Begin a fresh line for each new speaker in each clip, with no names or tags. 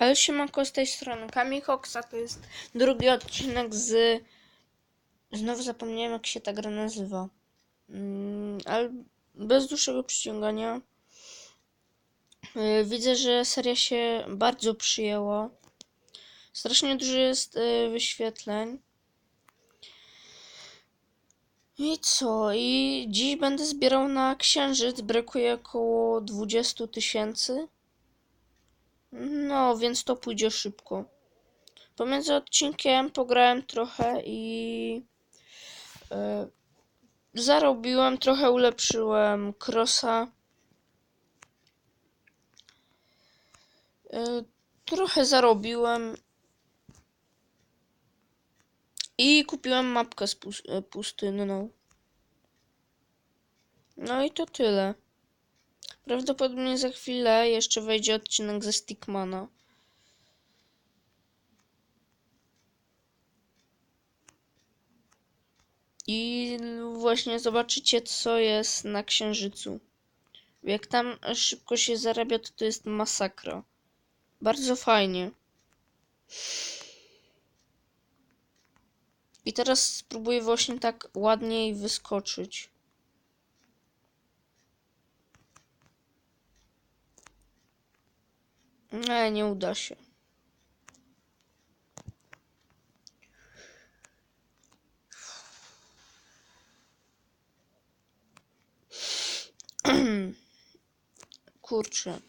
Ale siemanko z tej strony Kamil Koksa, to jest drugi odcinek z... Znowu zapomniałem jak się ta gra nazywa. Mm, ale bez dłuższego przyciągania. Yy, Widzę, że seria się bardzo przyjęła. Strasznie dużo jest yy, wyświetleń. I co? I dziś będę zbierał na księżyc. Brakuje około 20 tysięcy. No, więc to pójdzie szybko. Pomiędzy odcinkiem pograłem trochę i e, zarobiłem, trochę ulepszyłem crossa. E, trochę zarobiłem i kupiłem mapkę z e, pustynną. No i to tyle. Prawdopodobnie za chwilę jeszcze wejdzie odcinek ze Stickmana. I właśnie zobaczycie, co jest na Księżycu. Jak tam szybko się zarabia, to to jest masakra. Bardzo fajnie. I teraz spróbuję właśnie tak ładniej wyskoczyć. Nie, nie uda się. Kurczę.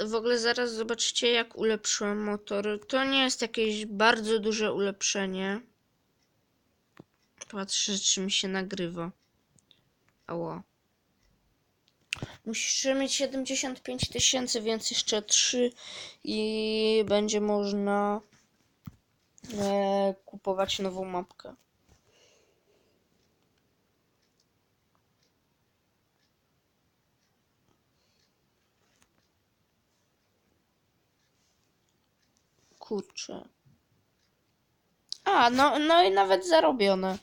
W ogóle zaraz zobaczycie, jak ulepszyłem motor. To nie jest jakieś bardzo duże ulepszenie. Patrzę, czy mi się nagrywa. Ała. Musisz mieć 75 tysięcy, więc jeszcze 3 i będzie można e, kupować nową mapkę. Kurczę. A, no, no i nawet zarobione.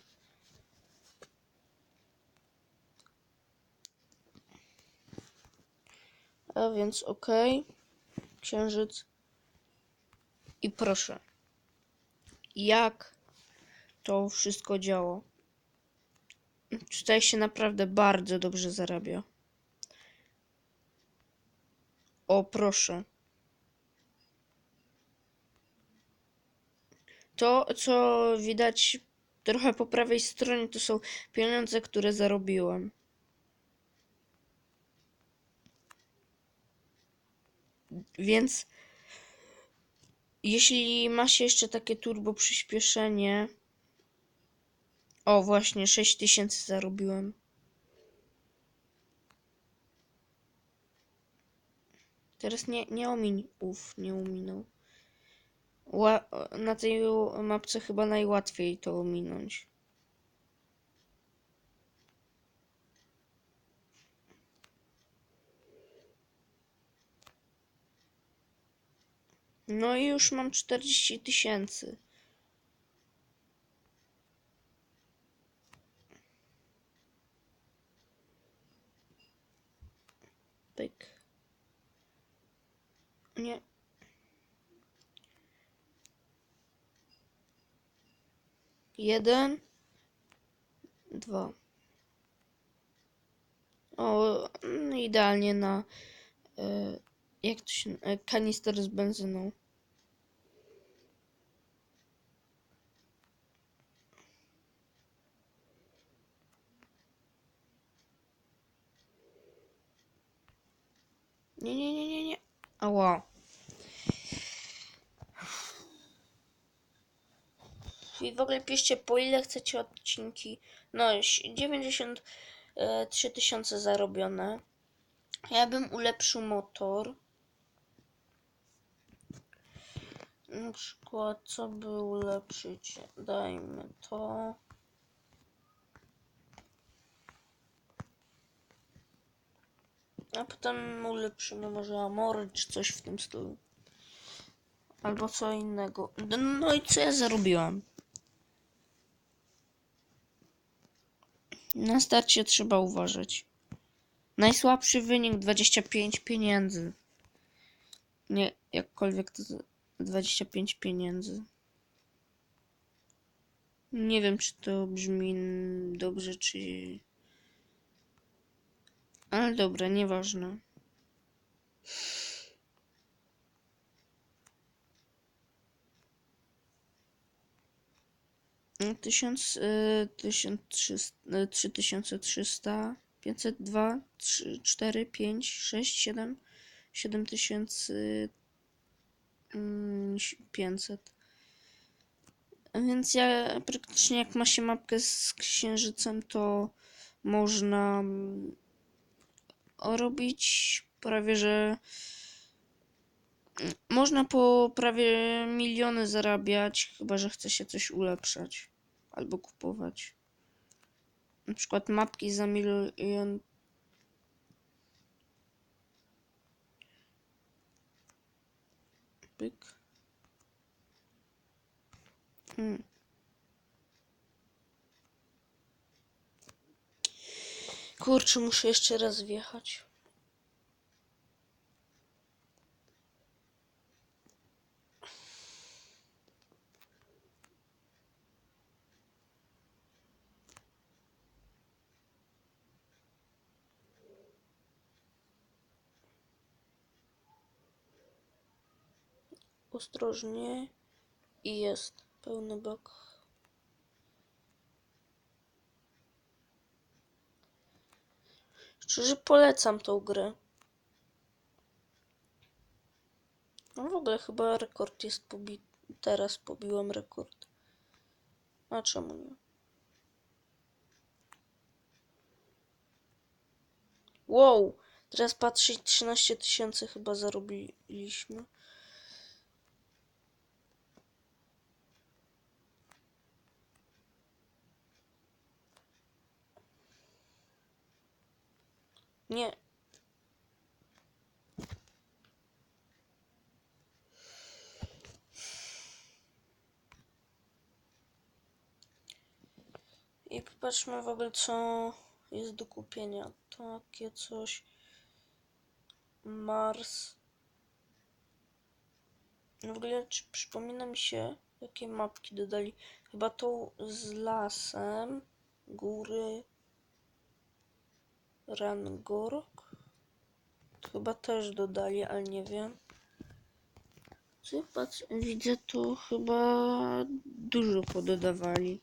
A więc ok. Księżyc. I proszę. Jak to wszystko działa? Tutaj się naprawdę bardzo dobrze zarabia. O, proszę. To, co widać trochę po prawej stronie, to są pieniądze, które zarobiłem. Więc jeśli ma się jeszcze takie turbo przyspieszenie. O, właśnie 6000 zarobiłem. Teraz nie, nie omiń. Uf, nie ominął. Ła na tej mapce chyba najłatwiej to ominąć. No i już mam 40 tysięcy. Pyk. Nie. Jeden. Dwa. O, idealnie na... E, jak to się... E, kanister z benzyną. Nie, nie, nie, nie, nie. Ała. I w ogóle piszcie po ile chcecie odcinki. No już 93 tysiące zarobione. Ja bym ulepszył motor. Na przykład co by ulepszyć? Dajmy to. A potem ulepszymy może Amory czy coś w tym stylu. Albo co innego. No i co ja zarobiłam? Na starcie trzeba uważać. Najsłabszy wynik 25 pieniędzy. Nie, jakkolwiek to z- 25 pieniędzy. Nie wiem, czy to brzmi dobrze, czy. Ale dobra, nieważne. Mm, Tysiąc, y, tysiąc trzysta, y, trzy tysiące trzysta, pięćset dwa, trzy, cztery, pięć, sześć, siedem, siedem tysięcy mm, pięćset. Więc ja praktycznie jak ma się mapkę z księżycem, to można mm, robić prawie, że można po prawie miliony zarabiać, chyba że chce się coś ulepszać albo kupować. Na przykład mapki za milion. Pyk. Hmm. Kurczę, muszę jeszcze raz wjechać. Ostrożnie. I jest pełny bok. Szczerze polecam tą grę. No w ogóle chyba rekord jest pobity. Teraz pobiłem rekord. A czemu nie? Wow! Teraz patrzeć 13 tysięcy chyba zarobiliśmy. Nie. I popatrzmy w ogóle, co jest do kupienia. Takie coś. Mars. No w ogóle, czy przypomina mi się, jakie mapki dodali? Chyba tą z lasem, góry, Rangorok. Chyba też dodali, ale nie wiem. Patrzę, widzę, to chyba dużo pododawali.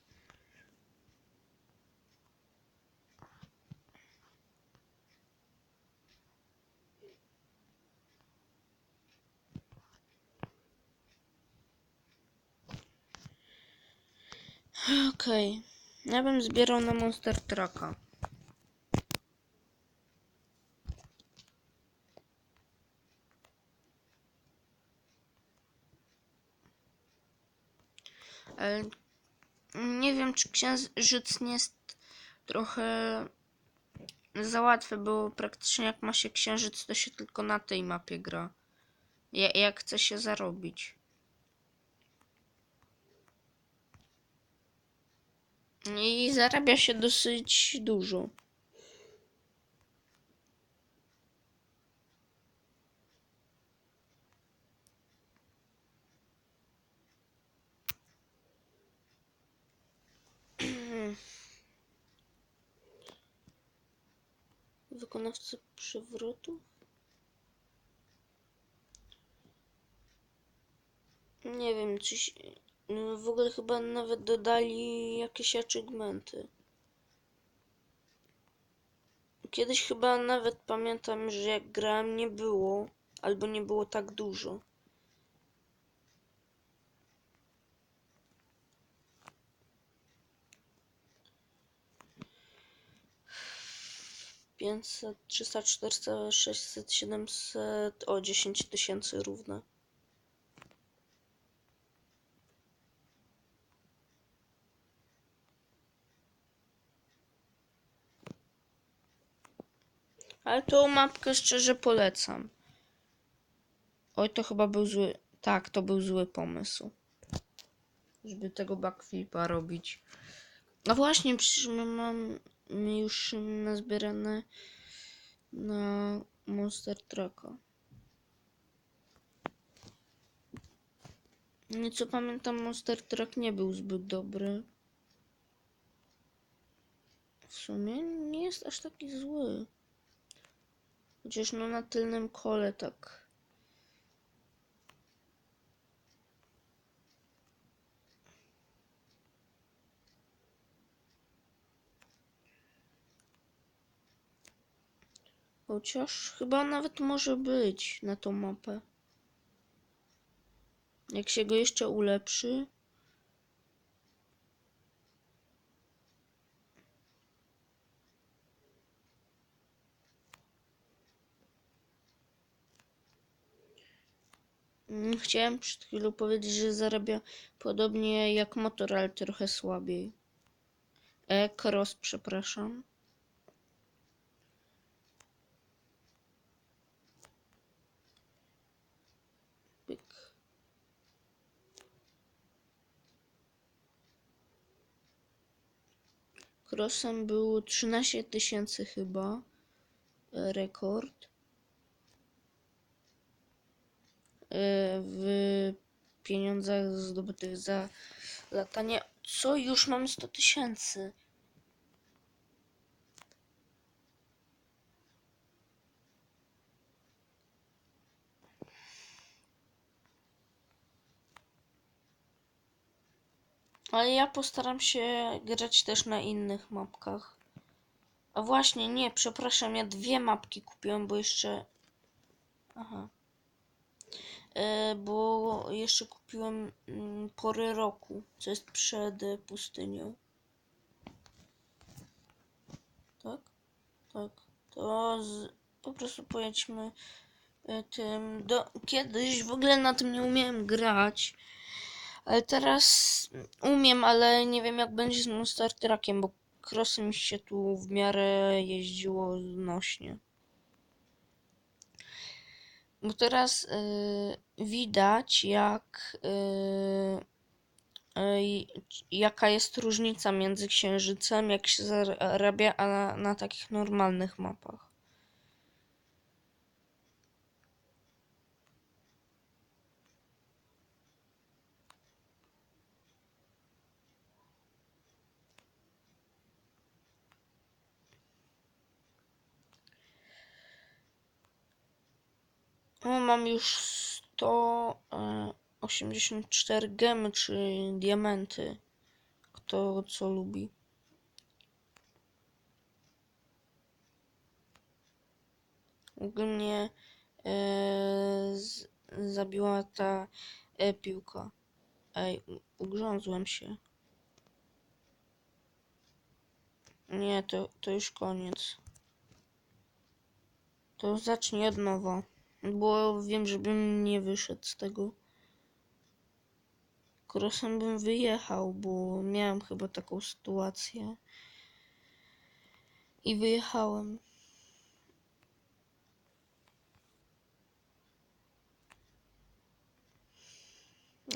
Okej. Ja bym zbierał na Monster Trucka. Ale czy księżyc nie jest trochę za łatwy, bo praktycznie jak ma się księżyc, to się tylko na tej mapie gra. Ja, jak chce się zarobić. I zarabia się dosyć dużo. Wykonawcy przewrotu? Nie wiem, czy się, no, w ogóle chyba nawet dodali jakieś achievementy. Kiedyś chyba nawet pamiętam, że jak grałem nie było, albo nie było tak dużo. Pięćset, trzysta, czterysta, sześćset, siedemset, o dziesięć tysięcy równe. Ale tą mapkę szczerze polecam. Oj, to chyba był zły. Tak, to był zły pomysł. Żeby tego backflipa robić. No właśnie, przecież my mam już nazbierane na Monster Trucka. Nie co pamiętam, Monster Truck nie był zbyt dobry. W sumie nie jest aż taki zły. Chociaż no na tylnym kole tak. Chociaż chyba nawet może być na tą mapę. Jak się go jeszcze ulepszy. Mm, Chciałem przed chwilą powiedzieć, że zarabia podobnie jak motor, ale trochę słabiej. E, cross, przepraszam. Crossem był 13 tysięcy chyba. e, Rekord. e, w pieniądzach zdobytych za latanie. Co? Już mam 100 tysięcy. Ale ja postaram się grać też na innych mapkach. A właśnie, nie, przepraszam, ja dwie mapki kupiłem, bo jeszcze. Aha. E, bo jeszcze kupiłem mm, pory roku, co jest przed pustynią. Tak? Tak. To z, po prostu pojedźmy e, tym. Do, kiedyś w ogóle na tym nie umiałem grać. Ale teraz umiem, ale nie wiem jak będzie z Monster Truckiem, bo crossem mi się tu w miarę jeździło znośnie. Bo teraz y, widać, jak y, y, jaka jest różnica między księżycem, jak się zarabia, a na, na takich normalnych mapach. O, mam już 184 gemy czy diamenty. Kto co lubi. Ogólnie e, z, zabiła ta e, piłka. Ej, ugrzązłem się. Nie, to, to już koniec. To zacznij od nowa. Bo wiem, żebym nie wyszedł z tego. Krosem bym wyjechał, bo miałem chyba taką sytuację. I wyjechałem.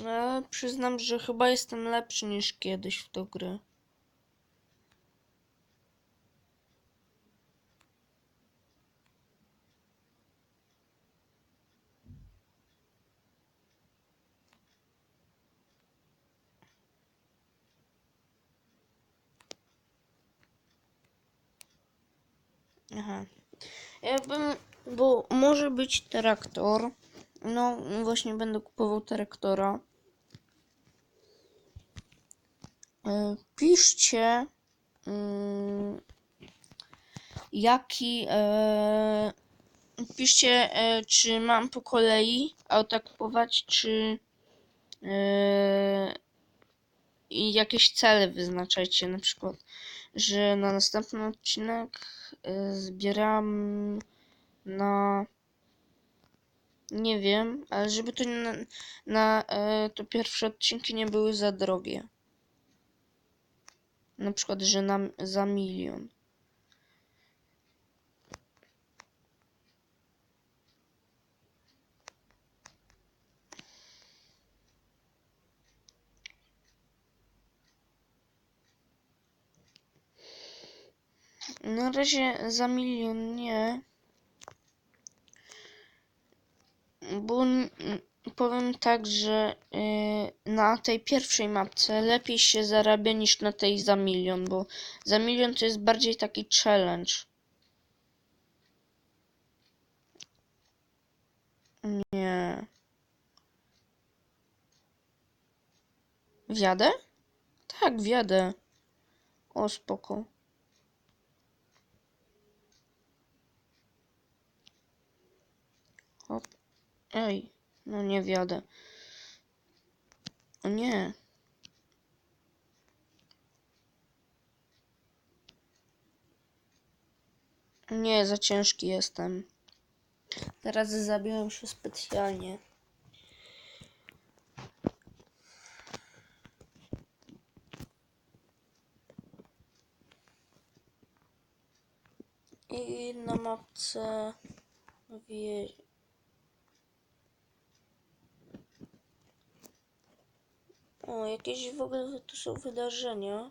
Ale przyznam, że chyba jestem lepszy niż kiedyś w tą grę. Aha. Jakbym, bo może być traktor. No, właśnie będę kupował traktora. E, Piszcie, mm, jaki. E, piszcie, e, czy mam po kolei auta kupować, czy. I jakieś cele wyznaczajcie, na przykład, że na następny odcinek zbieram na nie wiem, ale żeby to na, na e, to pierwsze odcinki nie były za drogie. Na przykład, że na, za milion. Na razie za milion nie. Bo powiem tak, że yy, na tej pierwszej mapce lepiej się zarabia niż na tej za milion, bo za milion to jest bardziej taki challenge. Nie. Wiadę? Tak, wiadę. O, spoko. Ej, no nie wjadę. O nie. Nie, za ciężki jestem. Teraz zabiłem się specjalnie. I na mapce wie... O, jakieś w ogóle tu są wydarzenia.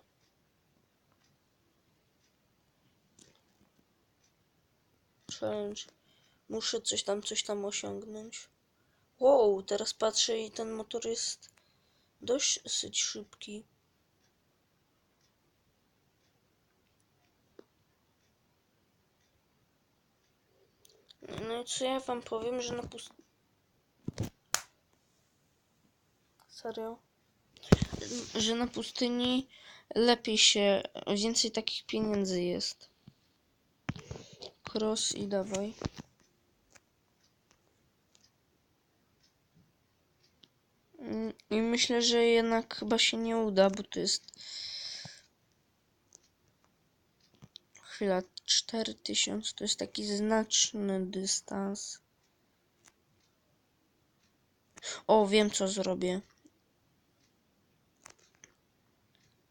Challenge. Muszę coś tam, coś tam osiągnąć. Wow, teraz patrzę i ten motor jest dość dosyć szybki. No i co ja wam powiem, że na pust... Serio? Że na pustyni lepiej się, więcej takich pieniędzy jest. Cross i dawaj. I myślę, że jednak chyba się nie uda, bo to jest... Chwila, 4000 to jest taki znaczny dystans. O, wiem co zrobię. W-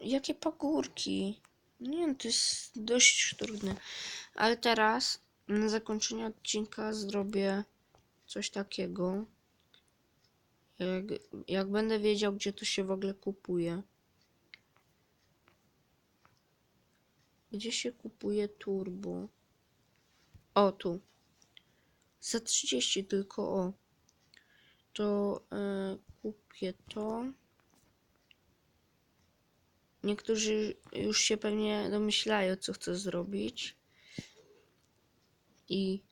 Jakie pagórki? Nie wiem, to jest dość trudne. Ale teraz na zakończenie odcinka zrobię coś takiego. Jak, jak będę wiedział, gdzie to się w ogóle kupuje. Gdzie się kupuje turbo? O, tu. Za 30 tylko, o. To e, kupię to. Niektórzy już się pewnie domyślają, co chcę zrobić. I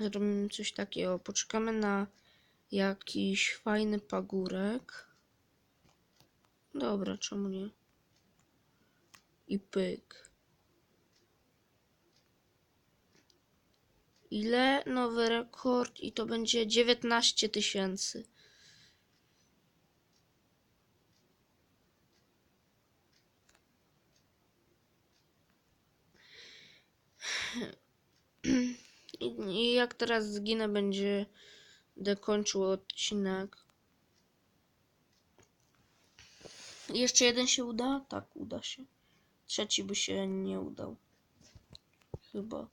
zrobimy coś takiego. Poczekamy na jakiś fajny pagórek. Dobra, czemu nie? I pyk. Ile? Nowy rekord i to będzie 19 tysięcy. I, I jak teraz zginę, będzie dokończył odcinek. Jeszcze jeden się uda? Tak, uda się. Trzeci by się nie udał. Chyba.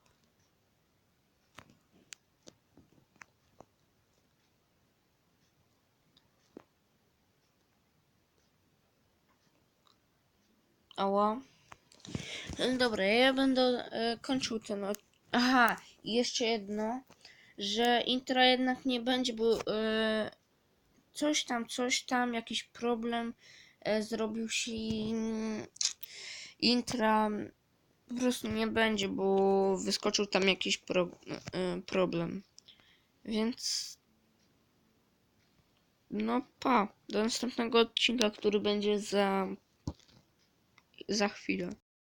Ała. No Dobra, ja będę e, kończył ten od... Aha, i jeszcze jedno, że intra jednak nie będzie, bo e, coś tam, coś tam, jakiś problem e, zrobił się mm, intra po prostu nie będzie, bo wyskoczył tam jakiś pro, e, problem. Więc no pa, do następnego odcinka, który będzie za za chwilę.